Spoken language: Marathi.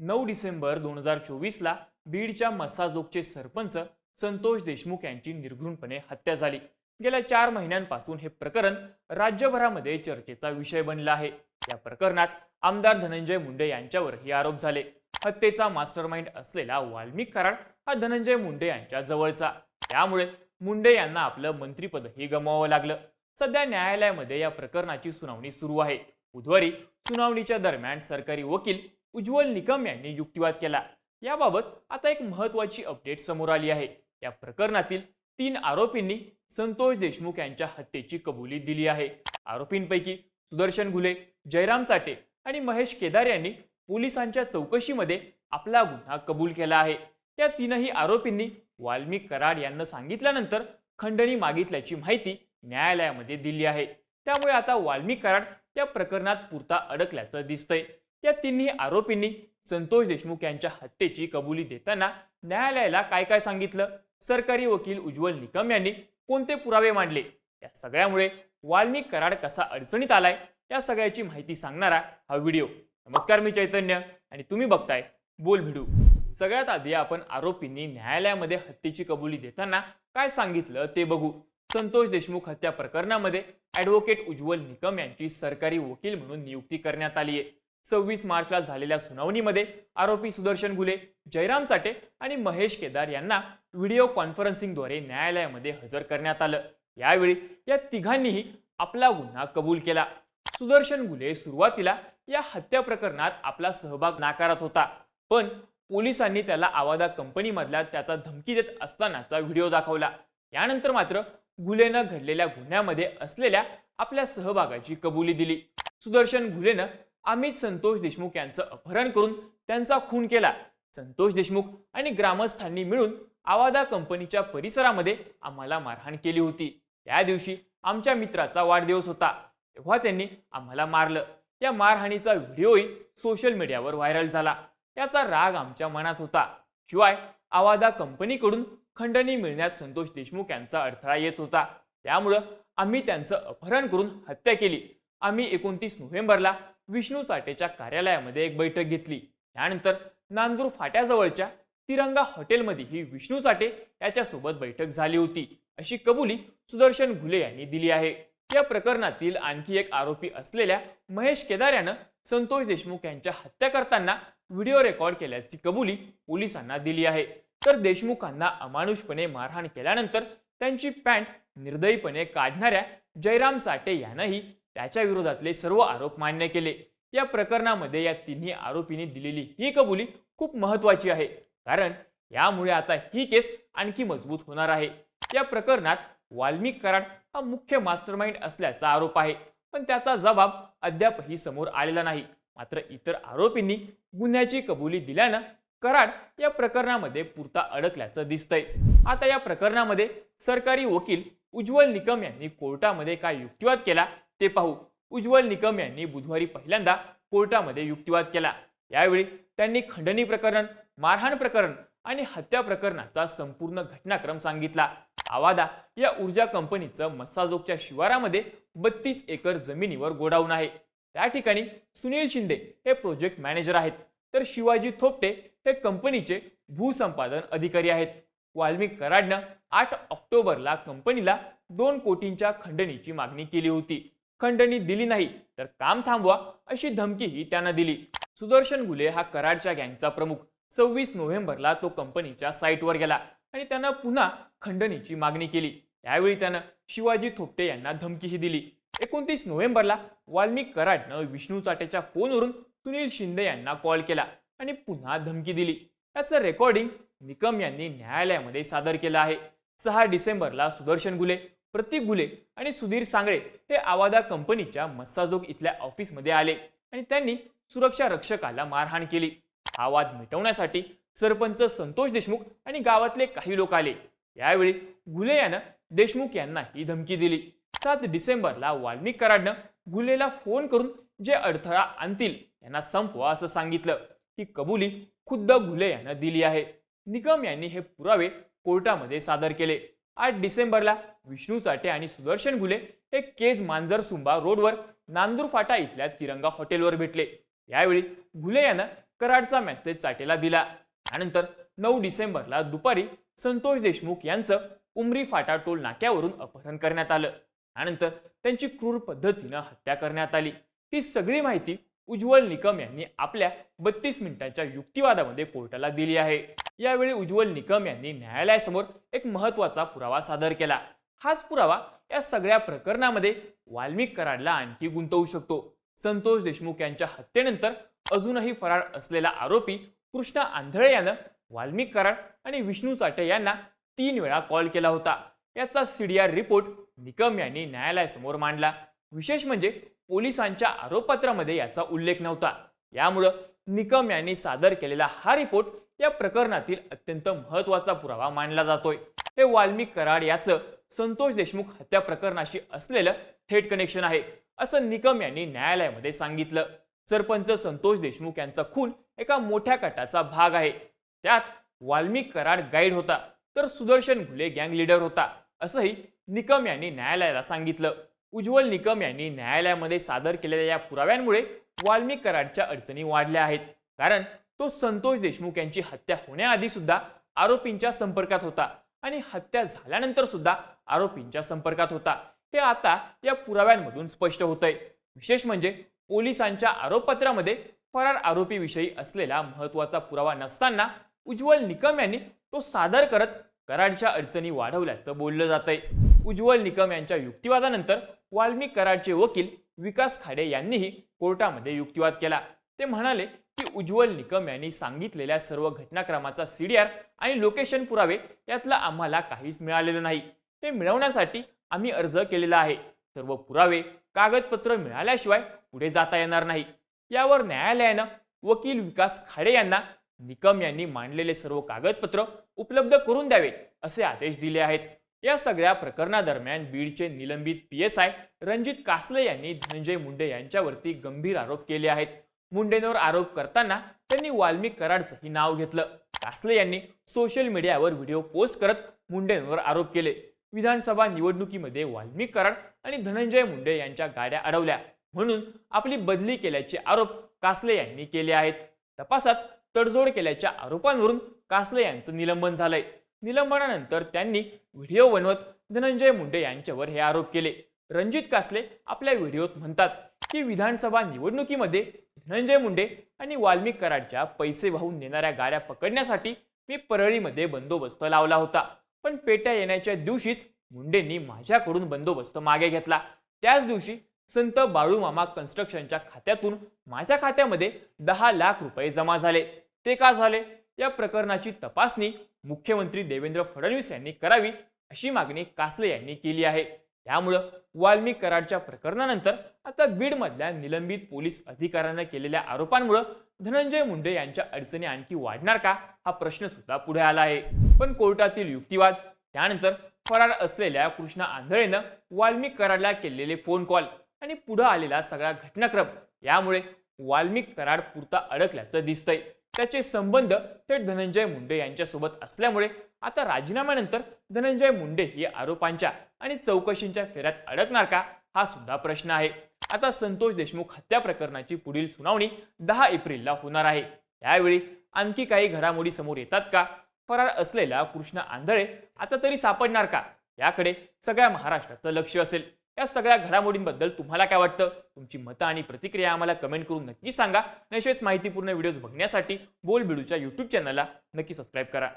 नऊ डिसेंबर दोन हजार चोवीसला बीडच्या मस्साजोगचे सरपंच संतोष देशमुख यांची निर्घृणपणे हत्या झाली. गेल्या चार महिन्यांपासून हे प्रकरण राज्यभरामध्ये चर्चेचा विषय बनला आहे. या प्रकरणात आमदार धनंजय मुंडे यांच्यावर हे आरोप झाले. हत्येचा मास्टरमाइंड असलेला वाल्मिक कराड हा धनंजय मुंडे यांच्या जवळचा. त्यामुळे मुंडे यांना आपलं मंत्रीपदही गमवावं लागलं. सध्या न्यायालयामध्ये या प्रकरणाची सुनावणी सुरू आहे. बुधवारी सुनावणीच्या दरम्यान सरकारी वकील उज्ज्वल निकम यांनी युक्तिवाद केला. याबाबत आता एक महत्वाची अपडेट समोर आली आहे. या प्रकरणातील तीन आरोपींनी संतोष देशमुख यांच्या हत्येची कबुली दिली आहे. आरोपींपैकी सुदर्शन घुले जयराम चाटे आणि महेश केदार यांनी पोलिसांच्या चौकशीमध्ये आपला गुन्हा कबूल केला आहे. या तीनही आरोपींनी वाल्मिक कराड यांना सांगितल्यानंतर खंडणी मागितल्याची माहिती न्यायालयामध्ये दिली आहे. त्यामुळे आता वाल्मिक कराड या प्रकरणात पुरता अडकल्याचं दिसतंय. या तिन्ही आरोपींनी संतोष देशमुख यांच्या हत्येची कबुली देताना न्यायालयाला काय काय सांगितलं? सरकारी वकील उज्ज्वल निकम यांनी कोणते पुरावे मांडले? या सगळ्यामुळे वाल्मिक कराड कसा अडचणीत आलाय? या सगळ्याची माहिती सांगणारा हा व्हिडिओ. नमस्कार मी चैतन्य आणि तुम्ही बघताय बोल भिडू सगळ्यात आधी आपण आरोपींनी न्यायालयामध्ये हत्येची कबुली देताना काय सांगितलं ते बघू. संतोष देशमुख हत्या प्रकरणामध्ये ॲडव्होकेट उज्ज्वल निकम यांची सरकारी वकील म्हणून नियुक्ती करण्यात आली आहे सव्वीस मार्चला झालेल्या सुनावणीमध्ये आरोपी सुदर्शन घुले जयराम चाटे आणि महेश केदार यांना व्हिडिओ कॉन्फरन्सिंगद्वारे न्यायालयामध्ये हजर करण्यात आलं. यावेळी या तिघांनीही आपला गुन्हा कबूल केला. सुदर्शन घुले सुरुवातीला या हत्या प्रकरणात आपला सहभाग नाकारत होता पण पोलिसांनी त्याला आवादा कंपनीमधल्या त्याचा धमकी देत असतानाचा व्हिडिओ दाखवला. यानंतर मात्र घुलेनं घडलेल्या गुन्ह्यामध्ये असलेल्या आपल्या सहभागाची कबुली दिली. सुदर्शन घुलेनं आम्हीच संतोष देशमुख यांचं अपहरण करून त्यांचा खून केला. संतोष देशमुख आणि ग्रामस्थांनी मिळून आवादा कंपनीच्या परिसरामध्ये आम्हाला मारहाण केली होती. त्या दिवशी आमच्या मित्राचा वाढदिवस होता. तेव्हा त्यांनी आम्हाला मारलं. या मारहाणीचा व्हिडिओही सोशल मीडियावर व्हायरल झाला. त्याचा राग आमच्या मनात होता. शिवाय आवादा कंपनीकडून खंडणी मिळण्यात संतोष देशमुख यांचा अडथळा येत होता. त्यामुळं आम्ही त्यांचं अपहरण करून हत्या केली. आम्ही एकोणतीस नोव्हेंबरला विष्णू चाटेच्या कार्यालयामध्ये एक बैठक घेतली. त्यानंतर नांदूर फाट्याजवळच्या तिरंगा हॉटेलमध्ये ही विष्णू चाटे याच्यासोबत बैठक झाली होती. अशी कबुली सुदर्शन घुले यांनी दिली आहे. या प्रकरणातील आणखी एक आरोपी असलेल्या महेश केदार यानं संतोष देशमुख यांच्या हत्या करताना व्हिडिओ रेकॉर्ड केल्याची कबुली पोलिसांना दिली आहे. तर देशमुखांना अमानुषपणे मारहाण केल्यानंतर त्यांची पॅन्ट निर्दयीपणे काढणाऱ्या जयराम चाटे यानंही त्याच्या विरोधातले सर्व आरोप मान्य केले. या प्रकरणामध्ये या तिन्ही आरोपींनी दिलेली ही कबुली खूप महत्वाची आहे. कारण यामुळे आता ही केस आणखी मजबूत होणार आहे. या प्रकरणात वाल्मिक कराड हा मुख्य मास्टरमाइंड असल्याचा आरोप आहे. पण त्याचा जबाब अद्यापही समोर आलेला नाही. मात्र इतर आरोपींनी गुन्ह्याची कबुली दिल्यानं कराड या प्रकरणामध्ये पुरता अडकल्याचं दिसतंय. आता या प्रकरणामध्ये सरकारी वकील उज्ज्वल निकम यांनी कोर्टामध्ये काय युक्तिवाद केला? ते पाहू. उज्ज्वल निकम यांनी बुधवारी पहिल्यांदा कोर्टामध्ये युक्तिवाद केला. यावेळी त्यांनी खंडणी प्रकरण मारहाण प्रकरण आणि हत्या प्रकरणाचा संपूर्ण घटनाक्रम सांगितला. आवादा या ऊर्जा कंपनीचं मस्साजोगच्या शिवारामध्ये बत्तीस एकर जमिनीवर गोडाऊन आहे. त्या ठिकाणी सुनील शिंदे हे प्रोजेक्ट मॅनेजर आहेत. तर शिवाजी थोपटे हे कंपनीचे भूसंपादन अधिकारी आहेत. वाल्मिक कराडनं आठ ऑक्टोबरला कंपनीला दोन कोटींच्या खंडणीची मागणी केली होती. खंडणी दिली नाही तर काम थांबवा अशी धमकीही त्यांना दिली. सुदर्शन गुले हा कराडच्या गँगचा प्रमुख. सव्वीस नोव्हेंबरला तो कंपनीच्या साईटवर गेला आणि त्यानं पुन्हा खंडणीची मागणी केली. त्यावेळी त्यानं शिवाजी थोपटे यांना धमकीही दिली. एकोणतीस नोव्हेंबरला वाल्मिक कराडनं विष्णू चाटेच्या फोनवरून सुनील शिंदे यांना कॉल केला आणि पुन्हा धमकी दिली. त्याचं रेकॉर्डिंग निकम यांनी न्यायालयामध्ये सादर केलं आहे. सहा डिसेंबरला सुदर्शन गुले प्रतीक गुले आणि सुधीर सांगळे हे आवादा कंपनीच्या मस्साजोग इथल्या ऑफिसमध्ये आले आणि त्यांनी सुरक्षा रक्षकाला मारहाण केली. हा वाद मिटवण्यासाठी सरपंच संतोष देशमुख आणि गावातले काही लोक आले. यावेळी घुले यानं देशमुख यांना ही धमकी दिली. सात डिसेंबरला वाल्मिक कराडनं घुलेला फोन करून जे अडथळा आणतील त्यांना संपवा असं सांगितलं. ही कबुली खुद्द घुले यानं दिली आहे. निकम यांनी हे पुरावे कोर्टामध्ये सादर केले. आठ डिसेंबरला विष्णू चाटे आणि सुदर्शन घुले हे केज मांजर सुंबा रोडवर नांदूर फाटा इथल्या तिरंगा हॉटेलवर भेटले. यावेळी घुले यानं कराडचा मेसेज चाटेला दिला. त्यानंतर नऊ डिसेंबरला दुपारी संतोष देशमुख यांचं उमरी फाटा टोल नाक्यावरून अपहरण करण्यात आलं. त्यानंतर त्यांची क्रूर पद्धतीनं हत्या करण्यात आली. ही सगळी माहिती उज्ज्वल निकम यांनी आपल्या बत्तीस मिनिटांच्या युक्तिवादामध्ये कोर्टाला दिली आहे. यावेळी उज्ज्वल निकम यांनी न्यायालयासमोर एक महत्त्वाचा पुरावा सादर केला. हाच पुरावा या सगळ्या प्रकरणामध्ये वाल्मिक कराडला आणखी गुंतवू शकतो. संतोष देशमुख यांच्या हत्येनंतर अजूनही फरार असलेला आरोपी कृष्णा आंधळे यानं वाल्मिक कराड आणि विष्णू चाटे यांना तीन वेळा कॉल केला होता. याचा सीडीआर रिपोर्ट निकम यांनी न्यायालयासमोर मांडला. विशेष म्हणजे पोलिसांच्या आरोपपत्रामध्ये याचा उल्लेख नव्हता. यामुळं निकम यांनी सादर केलेला हा रिपोर्ट या प्रकरणातील अत्यंत महत्त्वाचा पुरावा मानला जातोय. हे वाल्मिक कराड याचं संतोष देशमुख हत्या प्रकरणाशी असलेलं थेट कनेक्शन आहे असं निकम यांनी न्यायालयामध्ये सांगितलं. सरपंच संतोष देशमुख यांचा खून एका मोठ्या गटाचा भाग आहे. त्यात वाल्मिक कराड गाईड होता तर सुदर्शन घुले गँग लीडर होता असंही निकम यांनी न्यायालयाला सांगितलं. उज्ज्वल निकम यांनी न्यायालयामध्ये सादर केलेल्या या पुराव्यांमुळे वाल्मिक कराडच्या अडचणी वाढल्या आहेत. कारण तो संतोष देशमुख यांची हत्या होण्याआधी सुद्धा आरोपींच्या संपर्कात होता आणि हत्या झाल्यानंतर सुद्धा आरोपींच्या संपर्कात होता. हे आता या पुराव्यांमधून स्पष्ट होतंय. विशेष म्हणजे पोलिसांच्या आरोपपत्रामध्ये फरार आरोपीविषयी असलेला महत्त्वाचा पुरावा नसताना उज्ज्वल निकम यांनी तो सादर करत कराडच्या अडचणी वाढवल्याचं बोललं जातंय. उज्ज्वल निकम यांच्या युक्तिवादानंतर वाल्मिक कराडचे वकील विकास खाडे यांनीही कोर्टामध्ये युक्तिवाद केला. ते म्हणाले की उज्ज्वल निकम यांनी सांगितलेल्या सर्व घटनाक्रमाचा सीडीआर आणि लोकेशन पुरावे यातला आम्हाला काहीच मिळालेलं नाही. ते मिळवण्यासाठी आम्ही अर्ज केलेला आहे. सर्व पुरावे कागदपत्र मिळाल्याशिवाय पुढे जाता येणार नाही. यावर न्यायालयानं वकील विकास खाडे यांना निकम यांनी मांडलेले सर्व कागदपत्र उपलब्ध करून द्यावे असे आदेश दिले आहेत. या सगळ्या प्रकरणादरम्यान बीडचे निलंबित P S I Ranjit Kasle यांनी धनंजय मुंडे यांच्यावरती गंभीर आरोप केले आहेत. मुंडेंवर आरोप करताना त्यांनी वाल्मिक कराडचंही नाव घेतलं. कासले यांनी सोशल मीडियावर व्हिडिओ पोस्ट करत मुंडेंवर आरोप केले. विधानसभा निवडणुकीमध्ये वाल्मिक कराड आणि धनंजय मुंडे यांच्या गाड्या अडवल्या. म्हणून आपली बदली केल्याचे आरोप कासले यांनी केले आहेत. तपासात तडजोड केल्याच्या आरोपांवरून कासले यांचं निलंबन झालंय. निलंबनानंतर त्यांनी व्हिडिओ बनवत धनंजय मुंडे यांच्यावर हे आरोप केले. रणजित कासले आपल्या व्हिडिओत म्हणतात की विधानसभा निवडणुकीमध्ये धनंजय मुंडे आणि वाल्मिक कराडच्या पैसे वाहून नेणाऱ्या गाड्या पकडण्यासाठी मी परळीमध्ये बंदोबस्त लावला होता. पण पेट्या येण्याच्या दिवशीच मुंडेंनी माझ्याकडून बंदोबस्त मागे घेतला. त्याच दिवशी संत बाळूमामा कन्स्ट्रक्शनच्या खात्यातून माझ्या खात्यामध्ये दहा लाख रुपये जमा झाले. ते का झाले? या प्रकरणाची तपासणी मुख्यमंत्री देवेंद्र फडणवीस यांनी करावी अशी मागणी कासले यांनी केली आहे. त्यामुळं वाल्मिक कराडच्या प्रकरणानंतर आता बीडमधल्या निलंबित पोलीस अधिकाऱ्यांना केलेल्या आरोपांमुळं धनंजय मुंडे यांच्या अडचणी आणखी वाढणार का हा प्रश्न सुद्धा पुढे आला आहे. पण कोर्टातील युक्तिवाद त्यानंतर फरार असलेल्या कृष्णा आंधळेनं वाल्मिक कराडला केलेले फोन कॉल आणि पुढे आलेला सगळा घटनाक्रम यामुळे वाल्मिक कराड पुरता अडकल्याचं दिसतंय. त्याचे संबंध थेट धनंजय मुंडे यांच्यासोबत असल्यामुळे आता राजीनाम्यानंतर धनंजय मुंडे हे आरोपांच्या आणि चौकशींच्या फेऱ्यात अडकणार का हा सुद्धा प्रश्न आहे. आता संतोष देशमुख हत्या प्रकरणाची पुढील सुनावणी दहा एप्रिलला होणार आहे. त्यावेळी आणखी काही घडामोडी समोर येतात का? फरार असलेला कृष्ण आंधळे आता तरी सापडणार का? याकडे सगळ्या महाराष्ट्राचं लक्ष असेल. या सगळ्या घडामोडींबद्दल तुम्हाला काय वाटतं? तुमची मतं आणि प्रतिक्रिया आम्हाला कमेंट करून नक्की सांगा. नशेच माहितीपूर्ण व्हिडिओज बघण्यासाठी बोल बिडूच्या यूट्यूब चॅनलला नक्की सबस्क्राईब करा.